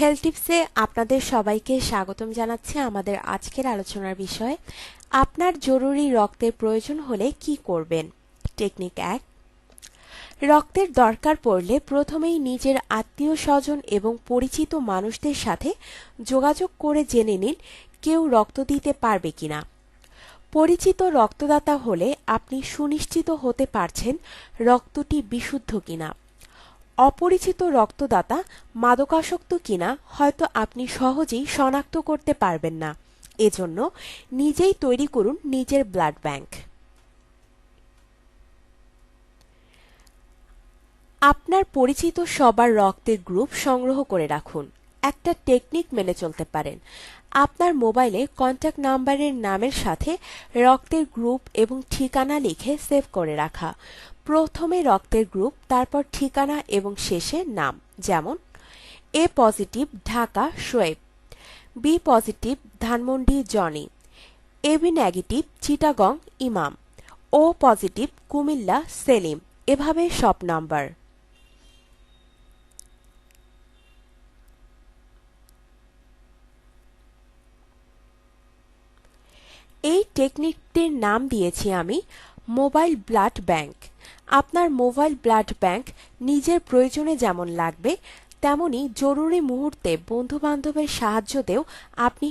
Health টিপসে আপনাদের সবাইকে স্বাগতম জানাচ্ছি আমাদের আজকের আলোচনার বিষয়, আপনার জরুরি রক্তের প্রয়োজন হলে কি করবেন? টেকনিক এক, রক্তের দরকার পড়লে প্রথমেই নিজের আত্মীয় স্বজন এবং পরিচিত মানুষদের সাথে যোগাযোগ করে জেনে নিন কেউ রক্ত দিতে পারবে কিনা। পরিচিত রক্তদাতা হলে আপনি সুনিশ্চিত হতে পারছেন রক্তটি বিশুদ্ধ কিনা। অপরিচিত রক্তদাতা মাদকাসক্ত কিনা হয়তো আপনি সহজেই শনাক্ত করতে পারবেন না। এজন্য নিজেই তৈরি করুন নিজের ব্লাড ব্যাংক। আপনার পরিচিত সবার রক্তের গ্রুপ সংগ্রহ করে রাখুন। একটা টেকনিক মেনে চলতে পারেন। আপনার মোবাইলে কন্ট্যাক্ট নাম্বারের নামের সাথে রক্তের গ্রুপ এবং ঠিকানা লিখে সেভ করে রাখা। প্রথমে রক্তের গ্রুপ, তারপর ঠিকানা এবং শেষে নাম, যেমন A positive Dhaka Shoaib B positive Dhanmondi, Jony AB negative Chittagong, Imam, O positive Comilla, Selim. এভাবে সব নাম্বার। এই টেকনিকটির নাম দিয়েছি আমি মোবাইল ব্লাড ব্যাংক আপনার মোবাইল ব্লাড ব্যাংক নিজের প্রয়োজনে যেমন লাগবে, তেমনি জরুরি মুহূর্তে বন্ধু বান্ধবের সাহায্যতেও আপনি